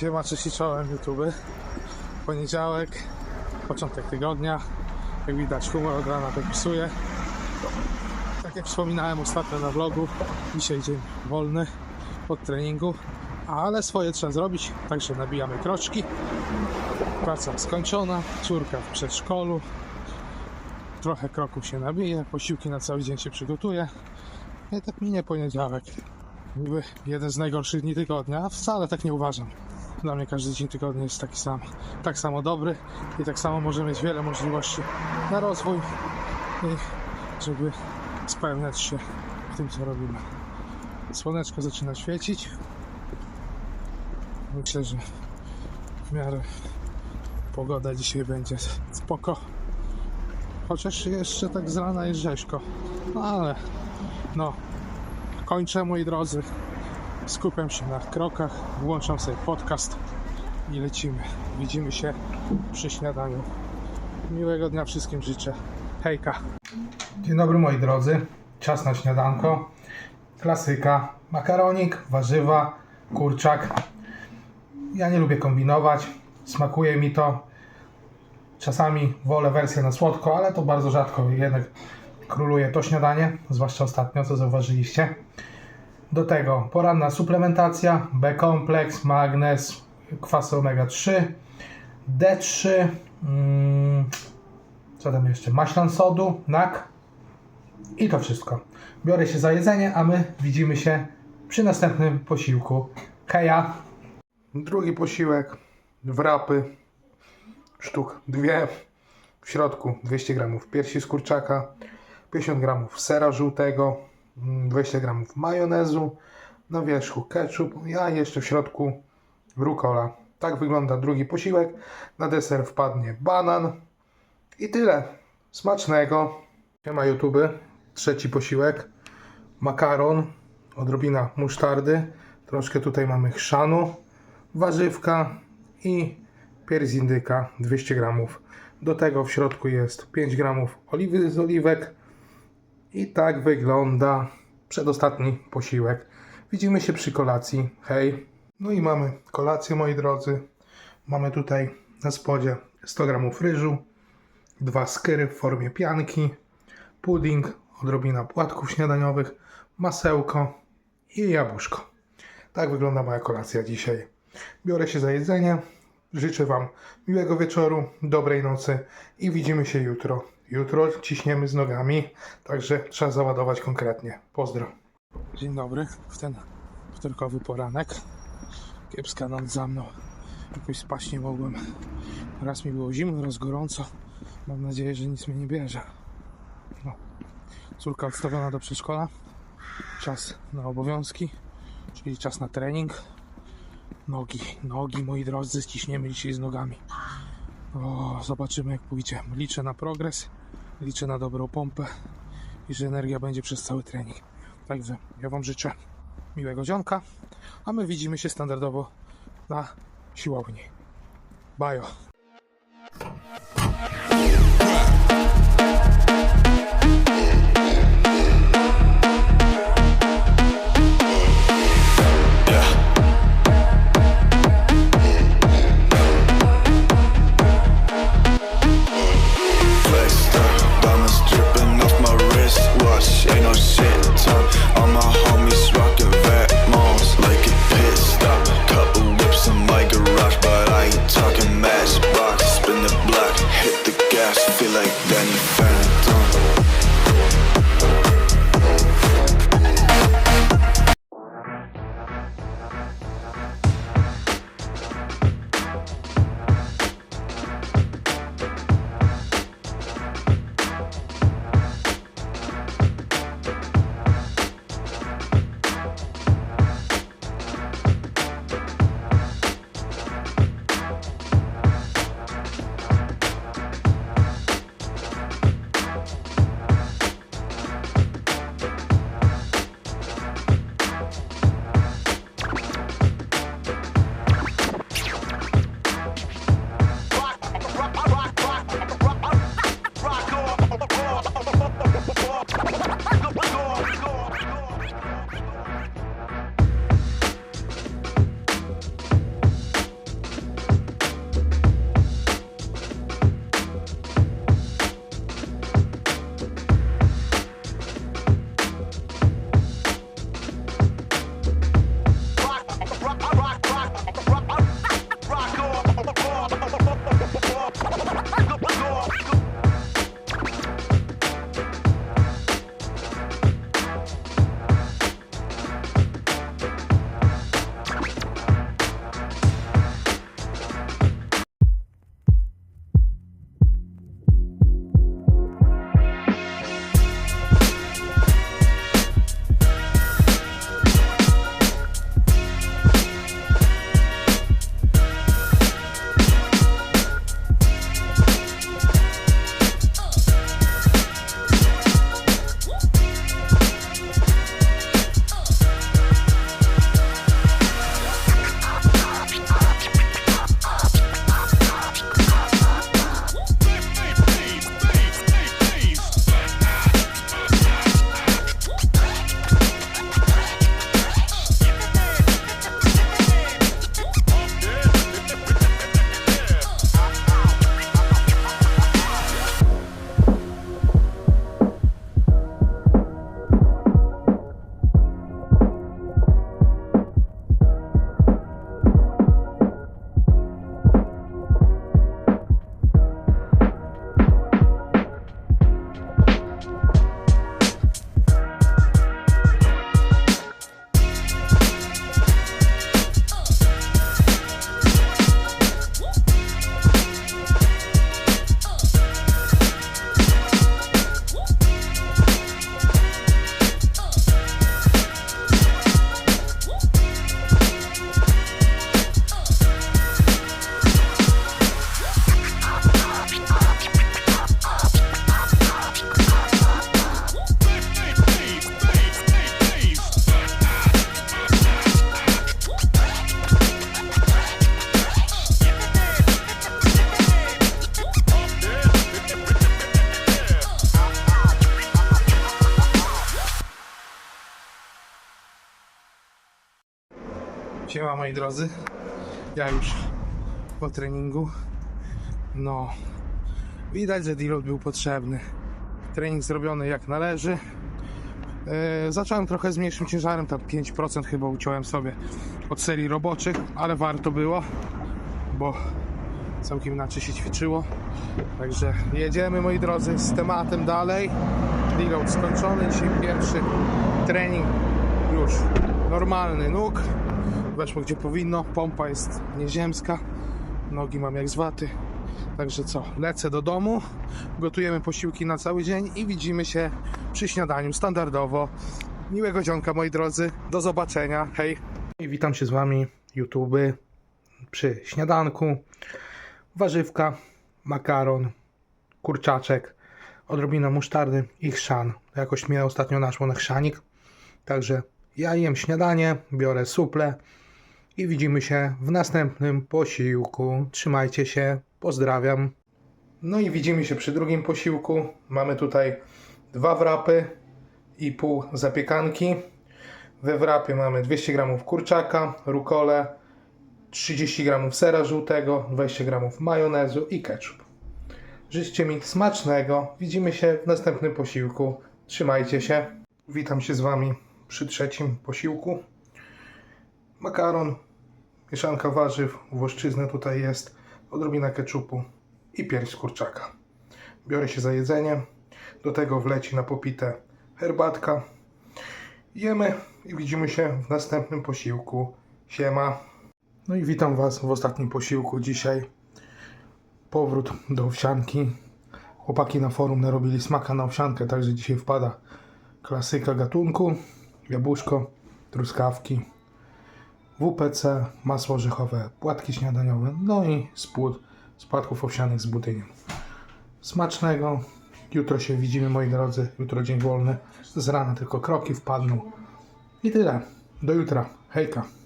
Siema, cześć czołem YouTube. Poniedziałek, początek tygodnia. Jak widać humor od rana dopisuje. Tak jak wspominałem ostatnio na vlogu, dzisiaj dzień wolny od treningu, ale swoje trzeba zrobić, także nabijamy kroczki. Praca skończona, córka w przedszkolu. Trochę kroków się nabije, posiłki na cały dzień się przygotuje. I tak minie poniedziałek. Niby jeden z najgorszych dni tygodnia, wcale tak nie uważam. Dla mnie każdy dzień tygodnia jest taki sam, tak samo dobry i tak samo może mieć wiele możliwości na rozwój i żeby spełniać się w tym, co robimy. Słoneczko zaczyna świecić. Myślę, że w miarę pogoda dzisiaj będzie spoko. Chociaż jeszcze tak z rana jest rzeźko. No ale no, kończę moi drodzy. Skupiam się na krokach, włączam sobie podcast i lecimy. Widzimy się przy śniadaniu. Miłego dnia wszystkim życzę. Hejka. Dzień dobry moi drodzy. Czas na śniadanko. Klasyka. Makaronik, warzywa, kurczak. Ja nie lubię kombinować. Smakuje mi to. Czasami wolę wersję na słodko, ale to bardzo rzadko jednak króluje to śniadanie, zwłaszcza ostatnio, co zauważyliście. Do tego poranna suplementacja, B-kompleks, magnez, kwasy omega-3, D3, mm, co tam jeszcze, maślan sodu, NAK i to wszystko. Biorę się za jedzenie, a my widzimy się przy następnym posiłku. Heja! Drugi posiłek, wrapy, sztuk dwie, w środku 200 gramów piersi z kurczaka, 50 gramów sera żółtego, 20 gramów majonezu, na wierzchu ketchup, a jeszcze w środku rukola. Tak wygląda drugi posiłek. Na deser wpadnie banan i tyle. Smacznego. Siema YouTube. Trzeci posiłek. Makaron, odrobina musztardy, troszkę tutaj mamy chrzanu, warzywka i pierś z indyka 200 gramów. Do tego w środku jest 5 gramów oliwy z oliwek, i tak wygląda przedostatni posiłek. Widzimy się przy kolacji. Hej. No i mamy kolację, moi drodzy. Mamy tutaj na spodzie 100 gramów ryżu, dwa skyry w formie pianki, pudding, odrobina płatków śniadaniowych, masełko i jabłuszko. Tak wygląda moja kolacja dzisiaj. Biorę się za jedzenie. Życzę Wam miłego wieczoru, dobrej nocy i widzimy się jutro. Jutro ciśniemy z nogami, także trzeba załadować konkretnie. Pozdro. Dzień dobry, w ten wtorkowy poranek. Kiepska noc za mną. Jakoś spać nie mogłem. Raz mi było zimno, raz gorąco. Mam nadzieję, że nic mnie nie bierze. No. Córka odstawiona do przedszkola. Czas na obowiązki, czyli czas na trening. Nogi, nogi moi drodzy, ciśniemy dzisiaj z nogami. O, zobaczymy jak pójdzie. Liczę na progres, liczę na dobrą pompę i że energia będzie przez cały trening. Także ja Wam życzę miłego dzionka, a my widzimy się standardowo na siłowni. Bajo. Siema moi drodzy. Ja już po treningu. No. Widać, że deload był potrzebny. Trening zrobiony jak należy. Yy, zacząłem trochę z mniejszym ciężarem, tam 5% chyba uciąłem sobie od serii roboczych, ale warto było, bo całkiem inaczej się ćwiczyło. Także jedziemy moi drodzy z tematem dalej. Deload skończony, dzisiaj pierwszy trening już normalny nóg. Weszło gdzie powinno, pompa jest nieziemska, nogi mam jak z waty. Także co, lecę do domu, gotujemy posiłki na cały dzień i widzimy się przy śniadaniu standardowo. Miłego dzionka moi drodzy, do zobaczenia, hej! I witam się z wami YouTube przy śniadanku. Warzywka, makaron, kurczaczek, odrobina musztardy i chrzan. Jakoś mnie ostatnio naszło na chrzanik. Także ja jem śniadanie, biorę suple i widzimy się w następnym posiłku. Trzymajcie się, pozdrawiam. No i widzimy się przy drugim posiłku. Mamy tutaj dwa wrapy i pół zapiekanki. We wrapie mamy 200 g kurczaka, rukole, 30 g sera żółtego, 20 g majonezu i ketchup. Życzcie mi smacznego. Widzimy się w następnym posiłku. Trzymajcie się. Witam się z Wami przy trzecim posiłku. Makaron, mieszanka warzyw, włoszczyzny tutaj jest, odrobina keczupu i pierś z kurczaka. Biorę się za jedzenie. Do tego wleci na popite herbatka. Jemy i widzimy się w następnym posiłku. Siema. No i witam Was w ostatnim posiłku dzisiaj. Powrót do owsianki. Chłopaki na forum narobili smaka na owsiankę, także dzisiaj wpada klasyka gatunku, jabłuszko, truskawki, WPC, masło orzechowe, płatki śniadaniowe, no i spód z płatków owsianych z budyniem. Smacznego. Jutro się widzimy, moi drodzy. Jutro dzień wolny. Z rana tylko kroki wpadną. I tyle. Do jutra. Hejka.